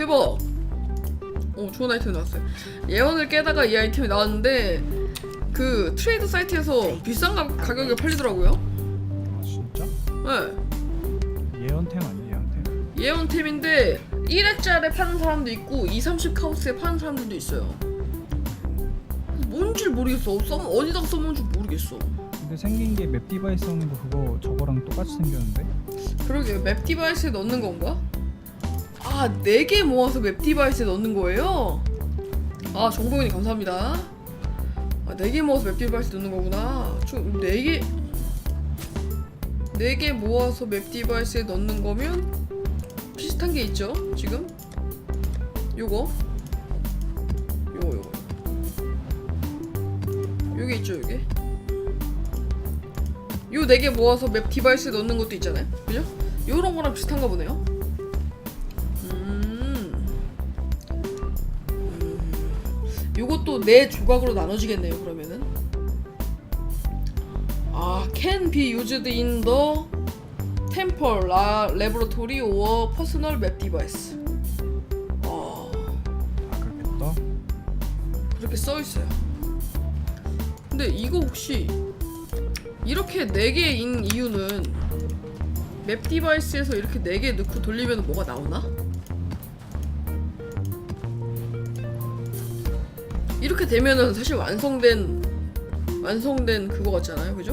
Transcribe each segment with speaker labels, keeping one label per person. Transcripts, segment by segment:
Speaker 1: 대박. 어 좋은 아이템 나왔어요. 예언을 깨다가 이 아이템이 나왔는데 그 트레이드 사이트에서 비싼 가, 가격에 팔리더라고요.
Speaker 2: 아 진짜?
Speaker 1: 네.
Speaker 2: 예언템 아니에요 예언템?
Speaker 1: 예언템인데 1회짜리 파는 사람도 있고 2, 30 카우스에 파는 사람들도 있어요. 뭔지 모르겠어. 써, 어디다가 써먹는지 모르겠어.
Speaker 2: 근데 생긴 게 맵 디바이스 하는 거 그거 저거랑 똑같이 생겼는데?
Speaker 1: 그러게 맵 디바이스에 넣는 건가? 아, 4개 모아서 맵 디바이스에 넣는 거예요? 아, 정보원이 감사합니다. 아, 4개 모아서 맵 디바이스에 넣는 거구나. 좀 4개 4개 모아서 맵 디바이스에 넣는 거면 비슷한 게 있죠, 지금? 요거. 요거 요거. 요게 있죠, 요게. 요네개 모아서 맵 디바이스에 넣는 것도 있잖아요. 그죠? 요런 거랑 비슷한가 보네요. 요것도 네 조각으로 나눠지겠네요, 그러면은. 아, can be used in the temple, la, laboratory or personal map device. 아,
Speaker 2: 아 그렇겠다
Speaker 1: 그렇게 써 있어요. 근데 이거 혹시 이렇게 네 개인 이유는 맵 디바이스에서 이렇게 네개 넣고 돌리면 뭐가 나오나? 이렇게 되면은 사실 완성된 완성된 그거 같잖아요, 그죠?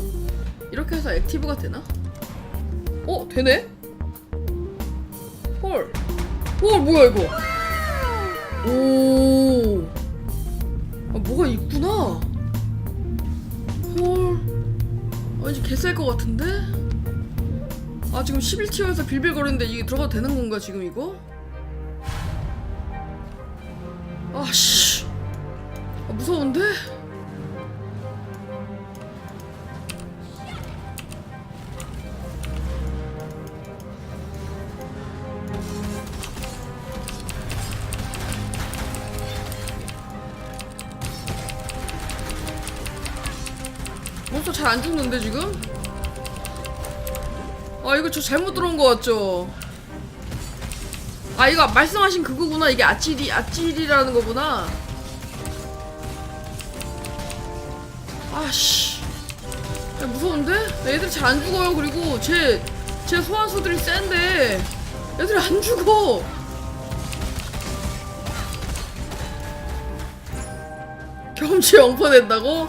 Speaker 1: 이렇게 해서 액티브가 되나? 어, 되네? 헐, 헐 뭐야 이거? 오. 아, 뭐가 있구나. 헐. 아, 이제 개쌀 것 같은데? 아, 지금 11티어에서 빌빌거리는데 이게 들어가도 되는 건가, 지금 이거? 무서운데? 몬스터 잘 안 죽는데, 지금? 아, 이거 저 잘못 들어온 거 같죠? 아, 이거 말씀하신 그거구나. 이게 아찔이, 아찔이라는 거구나. 아씨. 야, 무서운데? 애들 잘 안 죽어요. 그리고 제, 제 소환수들이 센데. 애들 안 죽어. 경험치 0% 낸다고?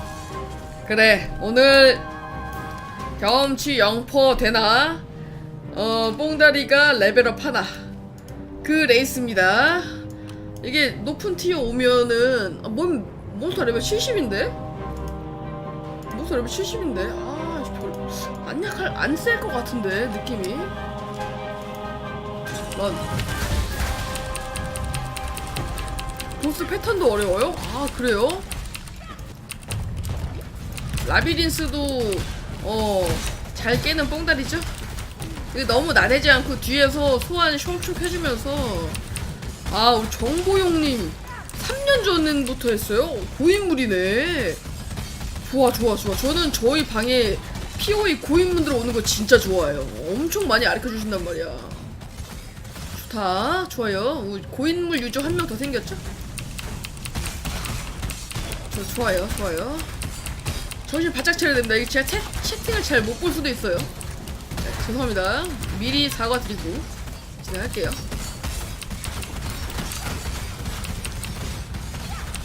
Speaker 1: 그래, 오늘 경험치 0% 되나? 어, 뽕다리가 레벨업 하나. 그 레이스입니다. 이게 높은 티어 오면은, 아, 뭔, 몬스터 레벨 70인데? 몬스터 레벨 70인데? 아, 별, 안 약할, 안셀 것 같은데, 느낌이. 난. 보스 패턴도 어려워요? 아, 그래요? 라비린스도 어 잘 깨는 뽕다리죠? 이게 너무 나대지 않고 뒤에서 소환 ሾ축 해주면서 아 우리 정보용님 3년 전부터 했어요? 고인물이네 좋아 좋아 좋아 저는 저희 방에 POE 고인물들 오는 거 진짜 좋아해요 엄청 많이 가르쳐 주신단 말이야 좋다 좋아요 고인물 유저 한 명 더 생겼죠? 저 좋아요 좋아요 정신 바짝 차려야 됩니다. 이거 제가 채, 채팅을 잘 못 볼 수도 있어요. 네, 죄송합니다. 미리 사과드리고 진행할게요.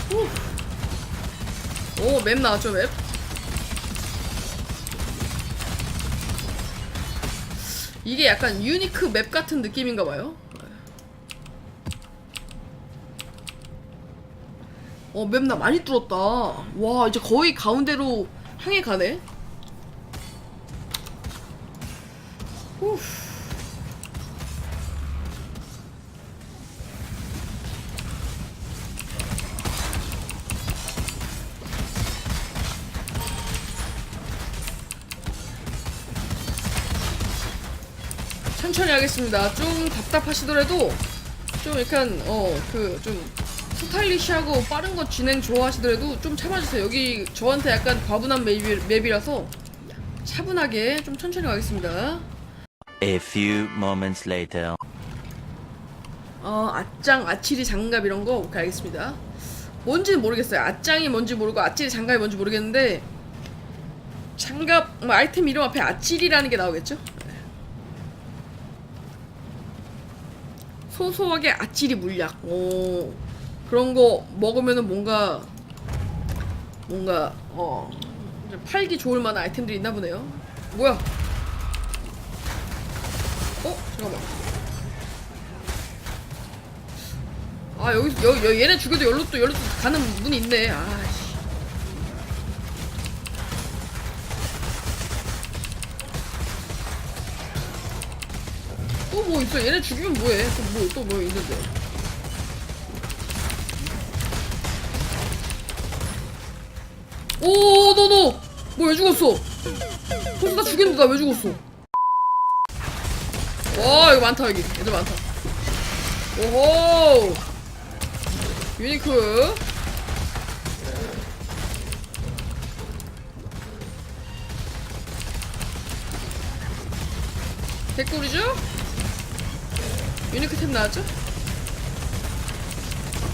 Speaker 1: 후. 오, 맵 나왔죠, 맵? 이게 약간 유니크 맵 같은 느낌인가 봐요. 어, 맵 나 많이 뚫었다. 와, 이제 거의 가운데로 향해 가네. 천천히 하겠습니다. 좀 답답하시더라도 좀 약간 어 그 좀 스타일리시하고 빠른 거 진행 좋아하시더라도 좀 참아주세요. 여기 저한테 약간 과분한 맵이, 맵이라서 차분하게 좀 천천히 가겠습니다.
Speaker 3: A few moments later.
Speaker 1: 어 아짱 아치리 장갑 이런 거 오케이 알겠습니다 뭔지는 모르겠어요 아짱이 뭔지 모르고 아치리 장갑이 뭔지 모르겠는데 장갑 뭐 아이템 이름 앞에 아치리라는 게 나오겠죠 소소하게 아치리 물약 오 그런 거 먹으면은 뭔가 뭔가 어 팔기 좋을 만한 아이템들이 있나 보네요. 뭐야? 어? 잠깐만. 아 여기 여기 여기 얘네 죽여도 열로 또 열로 또 가는 문이 있네. 아 또 뭐 있어? 얘네 죽이면 뭐해? 또뭐또뭐 있는데? 오너너! 뭐 왜 죽었어? 벌써 다 죽였는데 나 왜 죽었어? 와 이거 많다 여기. 애들 많다. 오호! 유니크. 개꿀이죠? 유니크 템 나왔죠?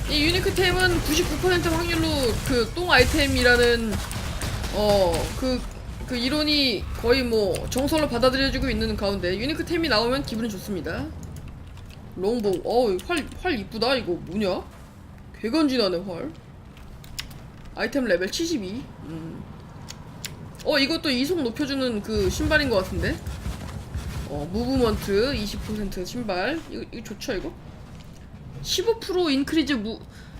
Speaker 1: 이 유니크 템은 99% 확률로 그 똥 아이템이라는 어그 그 이론이 거의 뭐 정설로 받아들여지고 있는 가운데 유니크 템이 나오면 기분이 좋습니다. 롱봉 어활활 이쁘다 이거 뭐냐? 개건진하네 활. 아이템 레벨 72. 음. 어 이것도 이속 높여주는 그 신발인 것 같은데. 어 무브먼트 20% 신발 이거 이거 좋죠 이거? 15% 인크리즈 무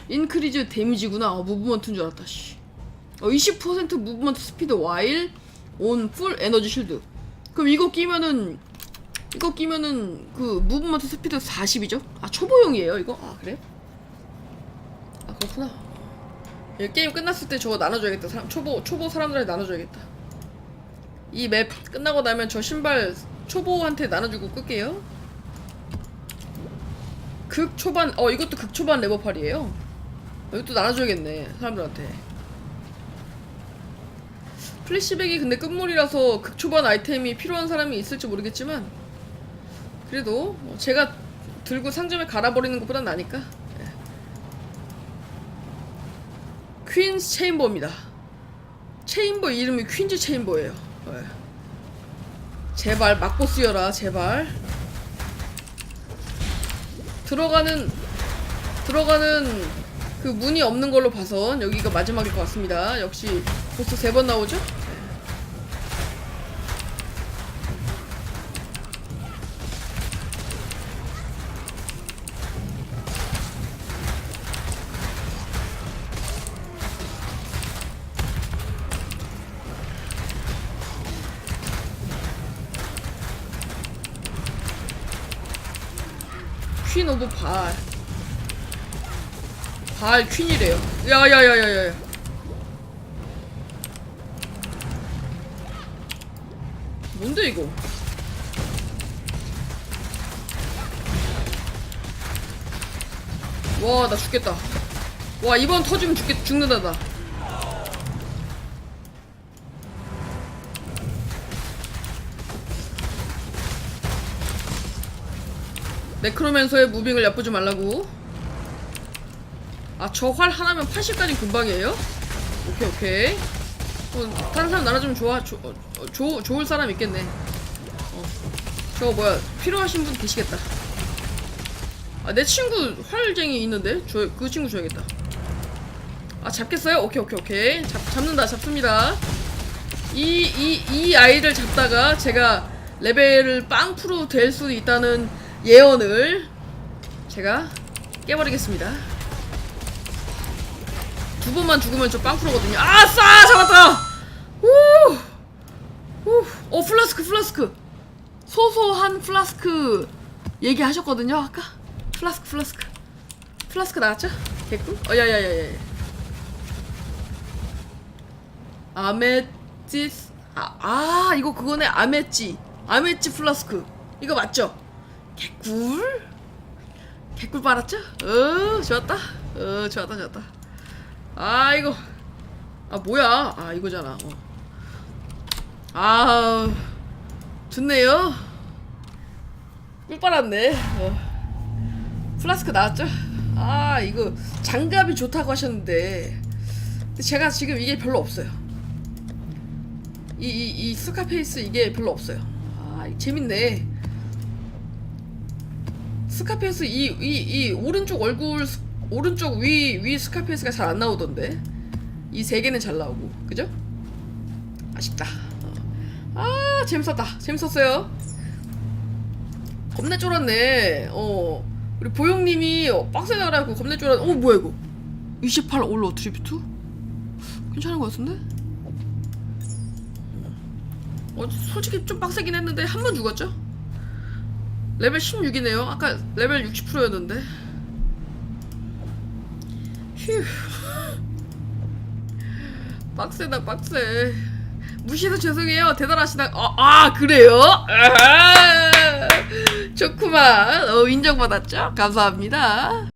Speaker 1: 인크리즈 데미지구나. 어, 무브먼트인 줄 알았다. 씨. 어, 20% 무브먼트 스피드 와일 온 풀 에너지 쉴드. 그럼 이거 끼면은 이거 끼면은 그 무브먼트 스피드 40이죠? 아 초보용이에요 이거? 아 그래? 아 그렇구나. 이 게임 끝났을 때 저거 나눠줘야겠다. 사람, 초보 초보 사람들한테 나눠줘야겠다. 이 맵 끝나고 나면 저 신발 초보한테 나눠주고 끌게요. 극 초반 어 이것도 극 초반 레버팔이에요. 이것도 나눠줘야겠네 사람들한테. 플래시백이 근데 끝물이라서 극 초반 아이템이 필요한 사람이 있을지 모르겠지만 그래도 뭐 제가 들고 상점에 갈아버리는 것보단 나니까 예. 퀸스 체인버입니다 체인버 이름이 퀸즈 체인버예요 예. 제발 막고 쓰여라 제발 들어가는 들어가는 그 문이 없는 걸로 봐선 여기가 마지막일 것 같습니다 역시 보스 세 번 나오죠? 퀸 오브 발. 발 퀸이래요. 야야야야야. 뭔데 이거? 와 나 죽겠다. 와 이번 터지면 죽겠 죽는다 나. 네크로맨서의 무빙을 얕보지 말라고. 아, 저 활 하나면 80까지 금방이에요? 오케이, 오케이. 어, 다른 사람 나눠주면 좋아, 조, 어, 어, 조, 좋을 사람 있겠네. 어. 저 뭐야, 필요하신 분 계시겠다. 아, 내 친구 활쟁이 있는데? 저, 그 친구 줘야겠다. 아, 잡겠어요? 오케이, 오케이, 오케이. 잡, 잡는다, 잡습니다. 이, 이, 이 아이를 잡다가 제가 레벨을 빵프로 될 수도 있다는 예언을 제가 깨버리겠습니다. 두 번만 죽으면 저 빵프로거든요. 아 싸! 잡았다! 우! 우! 어, 플라스크, 플라스크! 소소한 플라스크 얘기하셨거든요, 아까? 플라스크, 플라스크. 플라스크 나왔죠? 개꿀? 어, 야 야 야 야. 아메티스, 아, 아, 이거 그거네, 아메찌. 아메찌 플라스크. 이거 맞죠? 개꿀? 개꿀 빨았죠? 어, 좋았다. 어, 좋았다, 좋았다. 아, 이거. 아, 뭐야. 아, 이거잖아. 어. 아, 좋네요. 꿀 빨았네. 어. 플라스크 나왔죠? 아 이거 장갑이 좋다고 하셨는데 제가 지금 이게 별로 없어요 이 이 이 스카페이스 이게 별로 없어요 아 재밌네 스카페이스 이 이 이 오른쪽 얼굴 스- 오른쪽 위 위 스카페이스가 잘 안 나오던데 이 세 개는 잘 나오고 그죠? 아쉽다 어. 아 재밌었다 재밌었어요 겁내 쫄았네 어 우리 보영님이 어, 빡세 나라고 겁내 쫄았 어 뭐야 이거 28 올로 트리뷰트? 괜찮은 것 같은데? 어 솔직히 좀 빡세긴 했는데 한 번 죽었죠? 레벨 16이네요. 아까 레벨 60%였는데. 휴. 빡세다 빡세. 무시해서 죄송해요. 대단하시다. 아, 아 그래요? 아하, 좋구만. 어, 인정받았죠? 감사합니다